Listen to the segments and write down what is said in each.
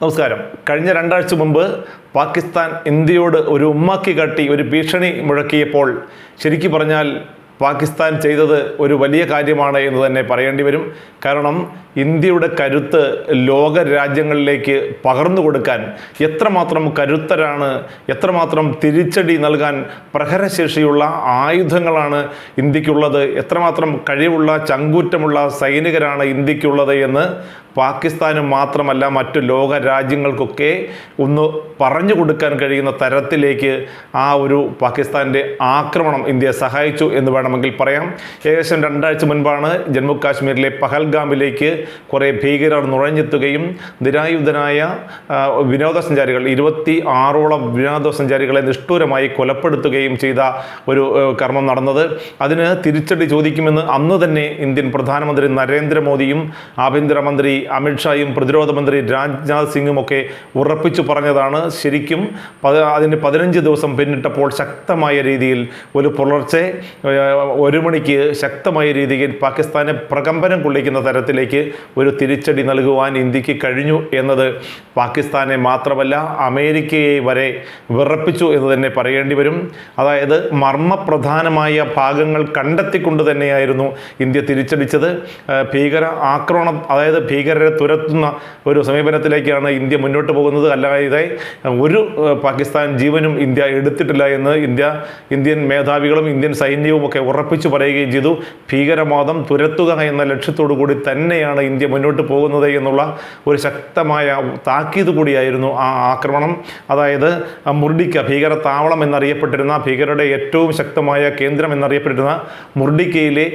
നമസ്കാരം. കഴിഞ്ഞ രണ്ടാഴ്ച മുമ്പ് പാകിസ്ഥാൻ ഇന്ത്യയോട് ഒരു ഉമ്മാക്കി കാട്ടി ഒരു ഭീഷണി മുഴക്കിയപ്പോൾ ശരിക്കു പറഞ്ഞാൽ പാകിസ്ഥാൻ ചെയ്തത് ഒരു വലിയ കാര്യമാണ് എന്ന് തന്നെ പറയേണ്ടി വരും. കാരണം ഇന്ത്യയുടെ കരുത്ത് ലോക രാജ്യങ്ങളിലേക്ക് പകർന്നു കൊടുക്കാൻ എത്രമാത്രം കരുത്തരാണ് എത്രമാത്രം തിരിച്ചടി നൽകാൻ പ്രഹരശേഷിയുള്ള ആയുധങ്ങളാണ് ഇന്ത്യക്കുള്ളത് എത്രമാത്രം കഴിവുള്ള ചങ്കൂറ്റമുള്ള സൈനികരാണ് ഇന്ത്യക്കുള്ളത് എന്ന് പാകിസ്ഥാന് മാത്രമല്ല മറ്റു ലോക രാജ്യങ്ങൾക്കൊക്കെ ഒന്ന് പറഞ്ഞു കൊടുക്കാൻ കഴിയുന്ന തരത്തിലേക്ക് ആ ഒരു പാകിസ്ഥാന്റെ ആക്രമണം ഇന്ത്യയെ സഹായിച്ചു എന്ന് വേണമെങ്കിൽ പറയാം. ഏകദേശം രണ്ടാഴ്ച മുൻപാണ് ജമ്മു കാശ്മീരിലെ പഹൽഗാമിലേക്ക് കുറേ ഭീകരർ നുഴഞ്ഞെത്തുകയും നിരായുധനായ വിനോദസഞ്ചാരികൾ ഇരുപത്തി ആറോളം വിനോദസഞ്ചാരികളെ നിഷ്ഠൂരമായി കൊലപ്പെടുത്തുകയും ചെയ്ത ഒരു കർമ്മം നടന്നത്. അതിന് തിരിച്ചടി ചോദിക്കുമെന്ന് അന്ന് തന്നെ ഇന്ത്യൻ പ്രധാനമന്ത്രി നരേന്ദ്രമോദിയും ആഭ്യന്തരമന്ത്രി അമിത്ഷായും പ്രതിരോധ മന്ത്രി രാജ്നാഥ് സിംഗും ഒക്കെ ഉറപ്പിച്ചു പറഞ്ഞതാണ്. ശരിക്കും അതിന് പതിനഞ്ച് ദിവസം പിന്നിട്ടപ്പോൾ ശക്തമായ രീതിയിൽ ഒരു പുലർച്ചെ ഒരു മണിക്ക് ശക്തമായ രീതിയിൽ പാകിസ്ഥാനെ പ്രകമ്പനം കൊള്ളിക്കുന്ന തരത്തിലേക്ക് ഒരു തിരിച്ചടി നൽകുവാൻ ഇന്ത്യയ്ക്ക് കഴിഞ്ഞു എന്നത് പാകിസ്ഥാനെ മാത്രമല്ല അമേരിക്കയെ വരെ വിറപ്പിച്ചു എന്ന് തന്നെ പറയേണ്ടി വരും. അതായത് മർമ്മപ്രധാനമായ ഭാഗങ്ങൾ കണ്ടെത്തിക്കൊണ്ട് തന്നെയായിരുന്നു ഇന്ത്യ തിരിച്ചടിച്ചത്. ഭീകര ആക്രമണം അതായത് ഭീകരരെ തുരത്തുന്ന ഒരു സമീപനത്തിലേക്കാണ് ഇന്ത്യ മുന്നോട്ട് പോകുന്നത്. അല്ലാതെ ഒരു പാകിസ്ഥാൻ ജീവനും ഇന്ത്യ എടുത്തിട്ടില്ല എന്ന് ഇന്ത്യ ഇന്ത്യൻ മേധാവികളും ഇന്ത്യൻ സൈന്യവും ഒക്കെ ഉറപ്പിച്ചു പറയുകയും ചെയ്തു. ഭീകരവാദം തുരത്തുക എന്ന ലക്ഷ്യത്തോടു കൂടി തന്നെയാണ് ഇന്ത്യ മുന്നോട്ട് പോകുന്നത് എന്നുള്ള ഒരു ശക്തമായ താക്കീത് കൂടിയായിരുന്നു ആ ആക്രമണം. അതായത് മുർഡിക്ക ഭീകര താവളം എന്നറിയപ്പെട്ടിരുന്ന ഭീകരരുടെ ഏറ്റവും ശക്തമായ കേന്ദ്രം എന്നറിയപ്പെട്ടിരുന്ന മുർഡിക്കയിലെ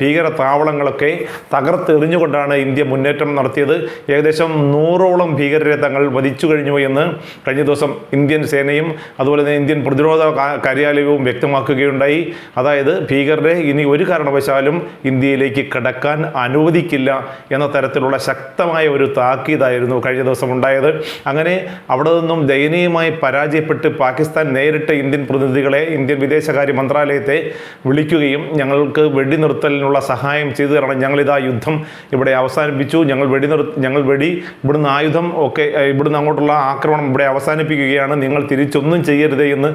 ഭീകര താവളങ്ങളൊക്കെ തകർത്തെറിഞ്ഞുകൊണ്ടാണ് ഇന്ത്യ മുന്നേറ്റം നടത്തിയത് ഏകദേശം നൂറോളം ഭീകരരെ തങ്ങൾ വധിച്ചു കഴിഞ്ഞു എന്ന് കഴിഞ്ഞ ദിവസം ഇന്ത്യൻ സേനയും അതുപോലെ തന്നെ ഇന്ത്യൻ പ്രതിരോധ കാര്യാലയവും വ്യക്തമാക്കുകയുണ്ടായി. അതായത് ഭീകരരെ ഇനി ഒരു കാരണവശാലും ഇന്ത്യയിലേക്ക് കടക്കാൻ അനുവദിക്കില്ല എന്ന തരത്തിലുള്ള ശക്തമായ ഒരു താക്കീതായിരുന്നു കഴിഞ്ഞ ദിവസം ഉണ്ടായത്. അങ്ങനെ അവിടെ നിന്നും ദയനീയമായി പരാജയപ്പെട്ട് പാകിസ്ഥാൻ നേരിട്ട് ഇന്ത്യൻ പ്രതിനിധികളെ ഇന്ത്യൻ വിദേശകാര്യ മന്ത്രാലയത്തെ വിളിക്കുകയും ഞങ്ങൾക്ക് വെടിനിർത്തലിനുള്ള സഹായം ചെയ്തു തരണം. ഞങ്ങളിതാ യുദ്ധം ഇവിടെ അവസാനിപ്പിച്ചു. ഞങ്ങൾ വെടി ഞങ്ങൾ വെടി ഇവിടുന്ന് ആയുധം ഒക്കെ ഇവിടുന്ന് അങ്ങോട്ടുള്ള ആക്രമണം ഇവിടെ അവസാനിപ്പിക്കുകയാണ്. നിങ്ങൾ തിരിച്ചൊന്നും ചെയ്യരുതേ എന്ന്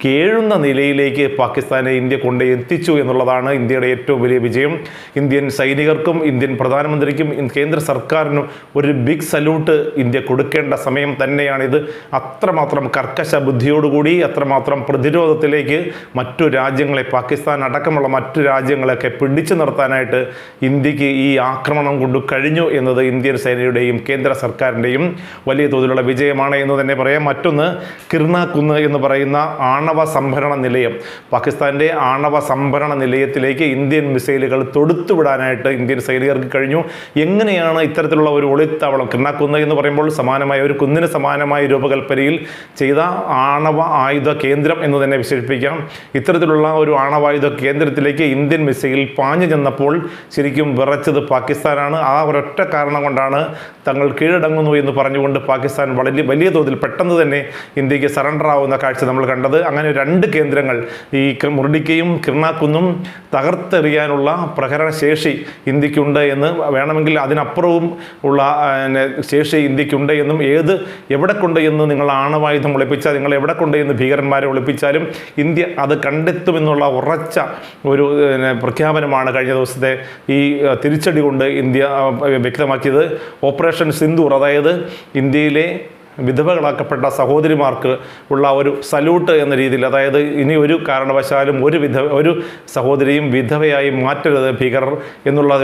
കേഴുന്ന നിലയിലേക്ക് പാകിസ്ഥാനെ ഇന്ത്യ കൊണ്ട് എത്തിച്ചു എന്നുള്ളതാണ് ഇന്ത്യയുടെ ഏറ്റവും വലിയ വിജയം. ഇന്ത്യൻ സൈനികർക്കും ഇന്ത്യൻ പ്രധാനമന്ത്രിക്കും കേന്ദ്ര സർക്കാരിനും ഒരു ബിഗ് സല്യൂട്ട് ഇന്ത്യ കൊടുക്കേണ്ട സമയം തന്നെയാണിത്. അത്രമാത്രം കർക്കശ ബുദ്ധിയോടുകൂടി അത്രമാത്രം പ്രതിരോധത്തിലേക്ക് മറ്റു രാജ്യങ്ങളെ പാകിസ്ഥാൻ അടക്കമുള്ള മറ്റു രാജ്യങ്ങളെയൊക്കെ പിടിച്ചു നിർത്താനായിട്ട് ഇന്ത്യയ്ക്ക് ഈ ആക്രമണം കൊണ്ട് കഴിഞ്ഞു എന്നത് ഇന്ത്യൻ സേനയുടെയും കേന്ദ്ര സർക്കാരിന്റെയും വലിയ തോതിലുള്ള വിജയമാണ് എന്ന് തന്നെ പറയാം. മറ്റൊന്ന് കിർണാക്കുന്ന് എന്ന് പറയുന്ന ആണവ സംഭരണ നിലയം. പാകിസ്ഥാന്റെ ആണവ സംഭരണ നിലയത്തിലേക്ക് ഇന്ത്യൻ മിസൈലുകൾ തൊടുത്തുവിടാനായിട്ട് ഇന്ത്യൻ സൈനികർക്ക് കഴിഞ്ഞു. എങ്ങനെയാണ് ഇത്തരത്തിലുള്ള ഒരു ഒളിത്താവളം കിണ്ണക്കുന്ന് എന്ന് പറയുമ്പോൾ സമാനമായ ഒരു കുന്നിന് സമാനമായ രൂപകൽപ്പനയിൽ ചെയ്ത ആണവ ആയുധ കേന്ദ്രം എന്ന് തന്നെ വിശേഷിപ്പിക്കാം. ഇത്തരത്തിലുള്ള ഒരു ആണവായുധ കേന്ദ്രത്തിലേക്ക് ഇന്ത്യൻ മിസൈൽ പാഞ്ഞു ചെന്നപ്പോൾ ശരിക്കും വിറച്ചത് പാകിസ്ഥാനാണ്. ആ ഒരൊറ്റ കാരണം കൊണ്ടാണ് തങ്ങൾ കീഴടങ്ങുന്നു എന്ന് പറഞ്ഞുകൊണ്ട് പാകിസ്ഥാൻ വളരെ വലിയ തോതിൽ പെട്ടെന്ന് തന്നെ ഇന്ത്യയ്ക്ക് സറണ്ടർ ആവുന്ന കാഴ്ച നമ്മൾ കണ്ടത്. അങ്ങനെ രണ്ട് കേന്ദ്രങ്ങൾ ഈ മുരടിക്കയും കിർണാക്കുന്നും തകർത്തെറിയാനുള്ള പ്രഹരണ ശേഷി ഇന്ത്യക്കുണ്ട് എന്ന് വേണമെങ്കിൽ അതിനപ്പുറവും ഉള്ള ശേഷി ഇന്ത്യക്കുണ്ട് എന്നും ഏത് എവിടെ കൊണ്ട് എന്ന് നിങ്ങൾ ആണവായുധം ഒളിപ്പിച്ചാൽ നിങ്ങൾ എവിടെ കൊണ്ട് എന്ന് ഭീകരന്മാരെ ഒളിപ്പിച്ചാലും ഇന്ത്യ അത് കണ്ടെത്തുമെന്നുള്ള ഉറച്ച ഒരു പ്രഖ്യാപനമാണ് കഴിഞ്ഞ ദിവസത്തെ ഈ തിരിച്ചടി കൊണ്ട് ഇന്ത്യ വ്യക്തമാക്കിയത്. ഓപ്പറേഷൻ സിന്ദൂർ അതായത് ഇന്ത്യയിലെ വിധവകളാക്കപ്പെട്ട സഹോദരിമാർക്ക് ഉള്ള ഒരു സല്യൂട്ട് എന്ന രീതിയിൽ അതായത് ഇനി ഒരു കാരണവശാലും ഒരു വിധ ഒരു സഹോദരിയും വിധവയായി മാറ്റരുത് ഭീകരർ എന്നുള്ള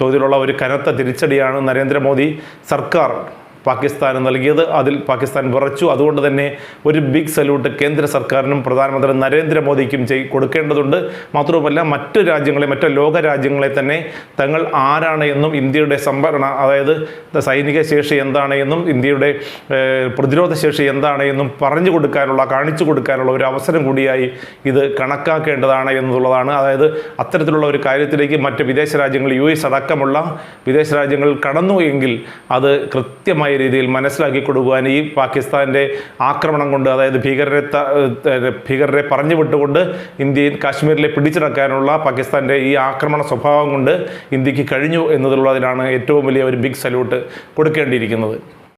തോതിലുള്ള ഒരു കനത്ത തിരിച്ചടിയാണ് നരേന്ദ്രമോദി സർക്കാർ. പാകിസ്ഥാന് നൽകിയത്. അതിൽ പാകിസ്ഥാൻ വിറച്ചു. അതുകൊണ്ട് തന്നെ ഒരു ബിഗ് സല്യൂട്ട് കേന്ദ്ര സർക്കാരിനും പ്രധാനമന്ത്രി നരേന്ദ്രമോദിക്കും ചെയ് കൊടുക്കേണ്ടതുണ്ട്. മാത്രവുമല്ല മറ്റു രാജ്യങ്ങളെ മറ്റു ലോക രാജ്യങ്ങളെ തന്നെ തങ്ങൾ ആരാണ് എന്നും ഇന്ത്യയുടെ സംഭരണ അതായത് സൈനിക ശേഷി എന്താണ് എന്നും ഇന്ത്യയുടെ പ്രതിരോധ ശേഷി എന്താണ് എന്നും പറഞ്ഞു കൊടുക്കാനുള്ള കാണിച്ചു കൊടുക്കാനുള്ള ഒരു അവസരം കൂടിയായി ഇത് കണക്കാക്കേണ്ടതാണ് എന്നുള്ളതാണ്. അതായത് അത്തരത്തിലുള്ള ഒരു കാര്യത്തിലേക്ക് മറ്റ് വിദേശ രാജ്യങ്ങൾ യു എസ് അടക്കമുള്ള വിദേശ രാജ്യങ്ങൾ കടന്നു എങ്കിൽ അത് കൃത്യമായ രീതിയിൽ മനസ്സിലാക്കി കൊടുക്കുവാൻ ഈ പാകിസ്ഥാന്റെ ആക്രമണം കൊണ്ട് അതായത് ഭീകരരെ ഭീകരരെ പറഞ്ഞു വിട്ടുകൊണ്ട് ഇന്ത്യയിൽ കാശ്മീരിലെ പിടിച്ചടക്കാനുള്ള പാകിസ്ഥാന്റെ ഈ ആക്രമണ സ്വഭാവം കൊണ്ട് ഇന്ത്യയ്ക്ക് കഴിഞ്ഞു എന്നതിലുള്ളതിനാണ് ഏറ്റവും വലിയ ഒരു ബിഗ് സല്യൂട്ട് കൊടുക്കേണ്ടിയിരിക്കുന്നത്.